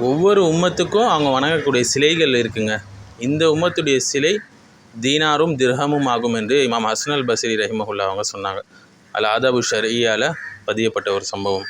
ஒவ்வொரு உம்மத்துக்கும் அவங்க வணங்கக்கூடிய சிலைகள் இருக்குங்க. இந்த உம்மத்துடைய சிலை தீனாரும் திர்ஹமும் ஆகும் என்று இமாம் ஹஸ்னல் பஸ்ரி ரஹிமஹுல்லா அவங்க சொன்னாங்க. அல் ஆதபு ஷர்ஈயால பதியப்பட்ட ஒரு சம்பவம்.